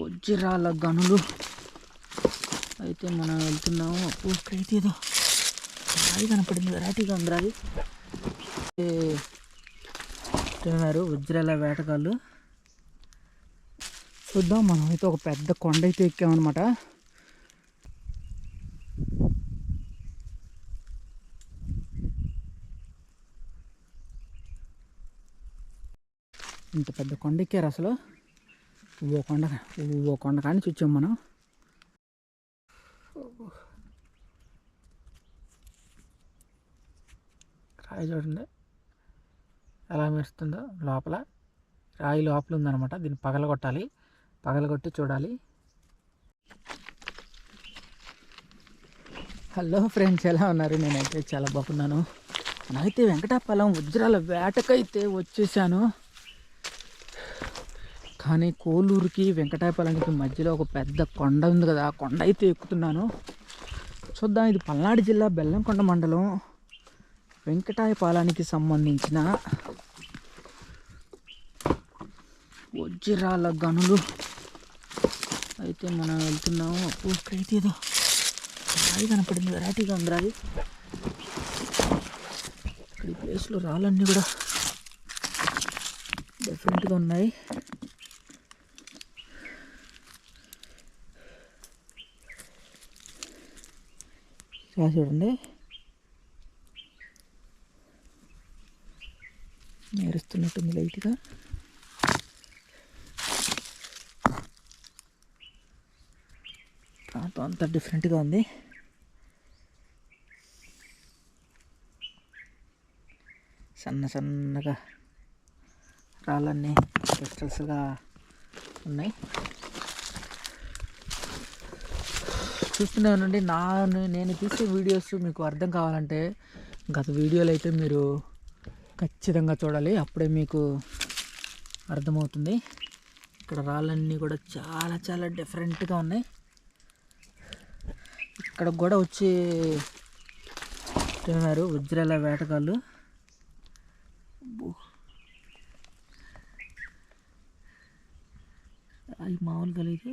వజ్రాల గనులు. అయితే మనం వెళ్తున్నాము. అప్పుడు ఇక్కడైతే ఏదో రాయి కనపడింది. వెరైటీగా ఉంది రాయి. తిన్నారు వజ్రాల వేటగాళ్ళు. చూద్దాం మనం. అయితే ఒక పెద్ద కొండ అయితే ఎక్కామన్నమాట. ఇంత పెద్ద కొండ ఎక్కారు అసలు. ఓ కొండ ఓ కొండ కానీ చూచాం మనం. రాయి చూడండి. ఎలా మెరుస్తుందో లోపల. రాయి లోపల ఉందన్నమాట. దీన్ని పగలగొట్టాలి పగలగొట్టి చూడాలి. హలో ఫ్రెండ్స్ ఎలా ఉన్నారు? నేనైతే చాలా బాగున్నాను. నేనైతే వెంకటాపాలెం వజ్రాల వేటకైతే వచ్చేసాను. కానీ కోలూరుకి వెంకటాపాలెంకి మధ్యలో ఒక పెద్ద కొండ ఉంది కదా ఆ కొండ అయితే ఎక్కుతున్నాను. చూద్దాం ఇది పల్నాడు జిల్లా బెల్లంకొండ మండలం వెంకటాయపాలానికి సంబంధించిన వజ్రాల గనులు. అయితే మనం వెళ్తున్నాము అప్పుడు ఇక్కడైతే ఏదో రాయి కనపడింది వెరైటీగా ఉంది రాయి. ఇక్కడ ఈ ప్లేస్లో రాళ్ళన్నీ కూడా డిఫరెంట్గా ఉన్నాయి. రా చూడండి. నేరుస్తున్నట్టుంది లైట్గా. ప్రాంతం అంతా డిఫరెంట్గా ఉంది. సన్న సన్నగా రాళ్ళన్నీ క్రిస్టల్స్గా ఉన్నాయి. చూస్తూనే ఉండండి నా నేను తీసే వీడియోస్ మీకు అర్థం కావాలంటే గత వీడియోలు అయితే మీరు ఖచ్చితంగా చూడాలి. అప్పుడే మీకు అర్థమవుతుంది. ఇక్కడ రాళ్ళన్నీ కూడా చాలా చాలా డిఫరెంట్గా ఉన్నాయి. ఇక్కడ కూడా వచ్చి తిన్నారు వజ్రాల వేటగాళ్ళు. అవి మామూలుగా లేదు.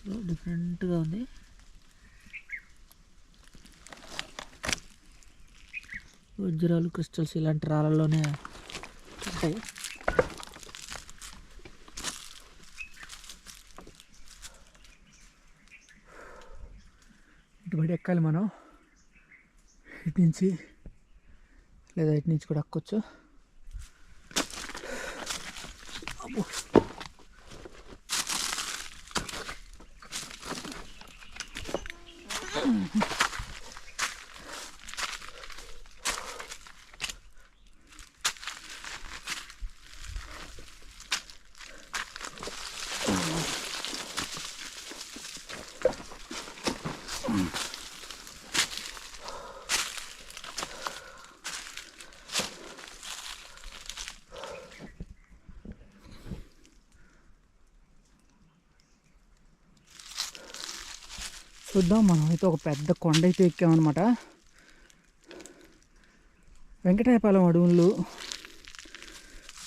సో డిఫరెంట్గా ఉంది. వజ్రాలు క్రిస్టల్స్ ఇలాంటి రాళ్ళలోనే ఉంటాయి. ఇటుబడి ఎక్కాలి మనం. ఇటు నుంచి లేదా ఇటు నుంచి కూడా ఎక్కొచ్చు. అబ్బో. చూద్దాం మనం. అయితే ఒక పెద్ద కొండ అయితే ఎక్కామన్నమాట. వెంకటాయపాలెం అడవులు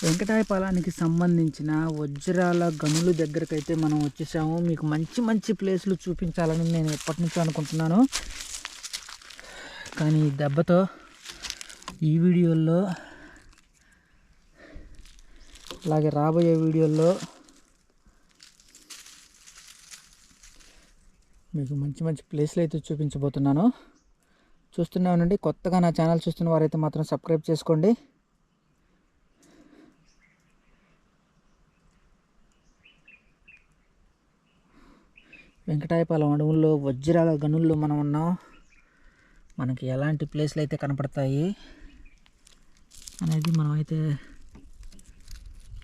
వెంకటాయపాలానికి సంబంధించిన వజ్రాల గనుల దగ్గరకైతే మనం వచ్చేసాము. మీకు మంచి మంచి ప్లేసులు చూపించాలని నేను ఎప్పటి నుంచో అనుకుంటున్నాను. కానీ ఈ దెబ్బతో ఈ వీడియోల్లో అలాగే రాబోయే వీడియోల్లో మీకు మంచి మంచి ప్లేస్లు అయితే చూపించబోతున్నాను. చూస్తూనే కొత్తగా నా ఛానల్ చూస్తున్న వారైతే మాత్రం సబ్స్క్రైబ్ చేసుకోండి. వెంకటాయపాలెం అడవుల్లో వజ్రాల గనుల్లో మనం ఉన్నాం. మనకి ఎలాంటి ప్లేస్లు అయితే కనపడతాయి అనేది మనం అయితే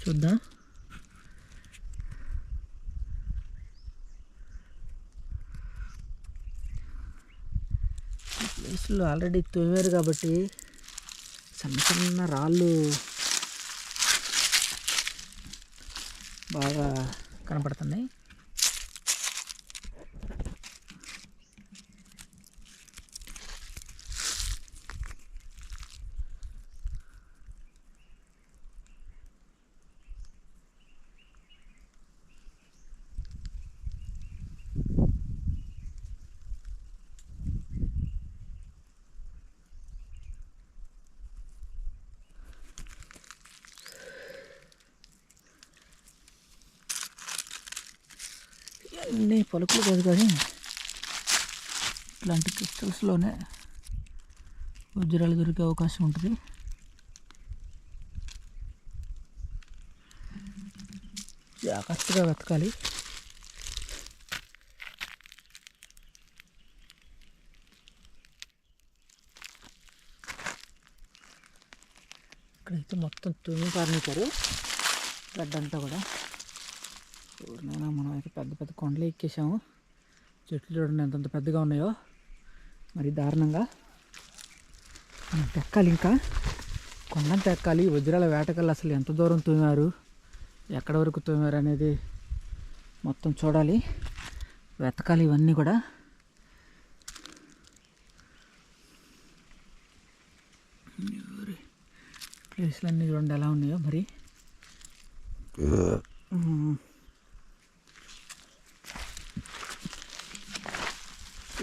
చూద్దాం. ప్లేస్లు ఆల్రెడీ తోమారు కాబట్టి సన్న సన్న రాళ్ళు బాగా కనపడుతున్నాయి. అన్ని పలుకులు కాదు కానీ ఇట్లాంటి క్రిస్టల్స్లోనే వజ్రాలు దొరికే అవకాశం ఉంటుంది. జాగ్రత్తగా వెతకాలి. ఇక్కడైతే మొత్తం తుమ్మి పారనిచ్చారు గడ్డంతా కూడా. ఊరినైనా మనం అయితే పెద్ద పెద్ద కొండలు ఎక్కేసాము. చెట్లు చూడండి ఎంతంత పెద్దగా ఉన్నాయో. మరి దారుణంగా. మనం ఎక్కాలి ఇంకా. కొండంత ఎక్కాలి వజ్రాల వేటకల్లా అసలు ఎంత దూరం తూమారు ఎక్కడ వరకు తూమారు అనేది మొత్తం చూడాలి. వెతకాలి ఇవన్నీ కూడా. ప్లేస్లు అన్నీ చూడండి ఎలా ఉన్నాయో మరి.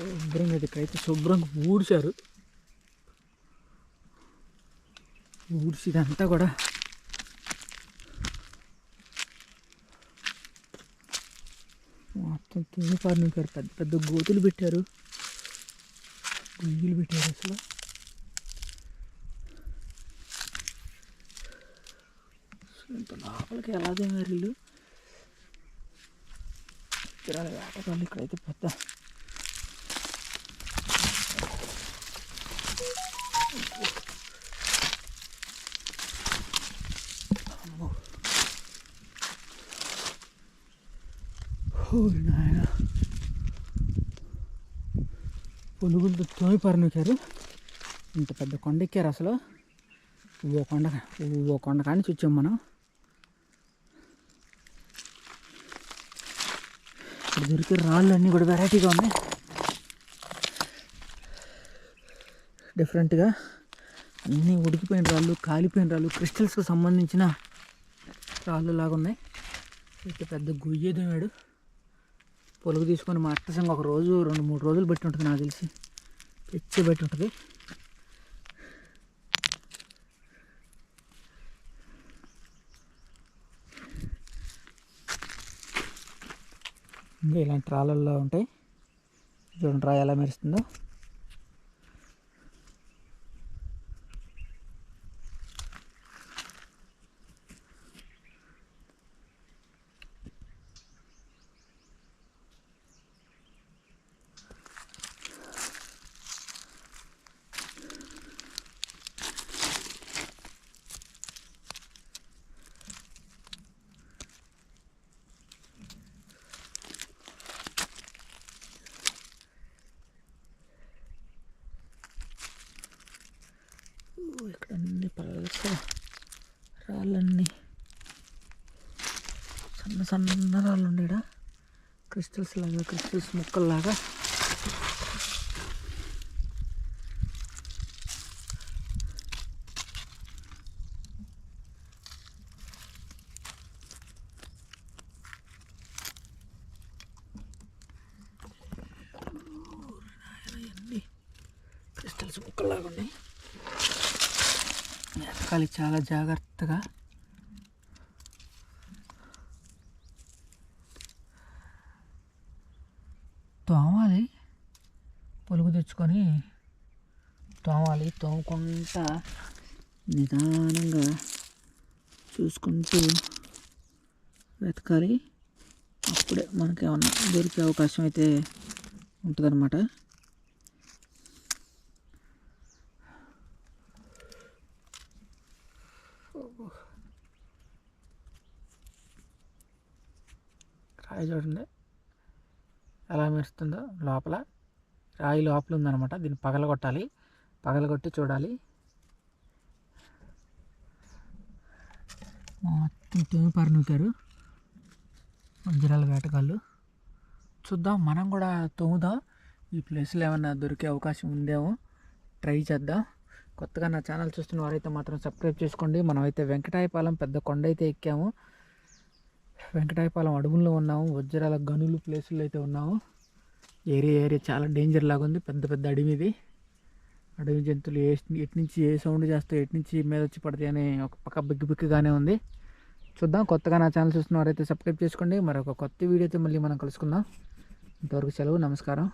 శుభ్రంగా ఇది ఇక్కడైతే శుభ్రంగా ఊడ్చారు. ఊడ్చి ఇదంతా కూడా మొత్తం తుమ్మి పారినికారు పెద్ద పెద్ద గోతులు పెట్టారు. గుయ్యలు పెట్టారు అసలు. ఇంత లోపలికి ఎలా దిగారు వీళ్ళు ఇక్కడ వేటకాళ్ళు ఇక్కడైతే పెద్ద నాయన పొలుగులతో తోమి పరినొక్కారు ఇంత పెద్ద కొండ ఎక్కారు అసలు. ఓ కొండ ఓ కొండ కానీ చూచాం మనం. ఇక్కడ దొరికే రాళ్ళు అన్నీ కూడా వెరైటీగా ఉన్నాయి. డిఫరెంట్గా అన్నీ ఉడికిపోయిన రాళ్ళు కాలిపోయిన రాళ్ళు క్రిస్టల్స్కి సంబంధించిన రాళ్ళు లాగా ఉన్నాయి. ఇక పెద్ద గుయ్య పొలుగు తీసుకొని మా అట్ట ఒక రోజు రెండు మూడు రోజులు బట్టి ఉంటుంది నాకు తెలిసి. తెచ్చి బట్టి ఉంటుంది. ఇంకా ఇలాంటి రాళ్ళల్లో ఉంటాయి. చూడండి రా ఎలా మెరుస్తుందో. ఇక్కడ అన్ని పలస రాళ్ళన్నీ. సన్న సన్న రాళ్ళు ఉండేడా క్రిస్టల్స్ లాగా క్రిస్టల్స్ ముక్కల్లాగా. క్రిస్టల్స్ ముక్కల్లాగా ఉన్నాయి ఎక్కాలి చాలా జాగ్రత్తగా. తోమాలి. పొలుగు తెచ్చుకొని తోమాలి. తోముకుంటా నిదానంగా చూసుకుంటూ వెతకాలి. అప్పుడే మనకేమన్నా దొరికే అవకాశం అయితే ఉంటుందన్నమాట. రాయి చూడండి ఎలా మెరుస్తుందో లోపల. రాయి లోపల ఉందన్నమాట. దీన్ని పగలగొట్టాలి. పగలగొట్టి చూడాలి. మొత్తం తేమి పరినూకారు వజ్రాల వేటగాళ్ళు. చూద్దాం. మనం కూడా తోముదాం. ఈ ప్లేస్లో ఏమైనా దొరికే అవకాశం ఉందేమో ట్రై చేద్దాం. కొత్తగా నా ఛానల్ చూస్తున్న వారైతే మాత్రం సబ్స్క్రైబ్ చేసుకోండి. మనమైతే వెంకటాయపాలెం పెద్ద కొండ అయితే ఎక్కాము. వెంకటాయపాలెం అడవుల్లో ఉన్నాము వజ్రాల గనులు ప్లేసుల్లో అయితే ఉన్నాము ఏరియా ఏరియా చాలా డేంజర్ లాగా ఉంది పెద్ద పెద్ద అడవి ఇది అడవి జంతువులు ఏ ఎటు నుంచి ఏ సౌండ్ చేస్తాయి ఎటు నుంచి మీద వచ్చి పడతాయి అని ఒక పక్క బిగ్గు బిగ్గుగానే ఉంది. చూద్దాం కొత్తగా నా ఛానల్ చూస్తున్న వారైతే సబ్స్క్రైబ్ చేసుకోండి. మరొక కొత్త వీడియోతో మళ్ళీ మనం కలుసుకుందాం. ఇంతవరకు సెలవు నమస్కారం.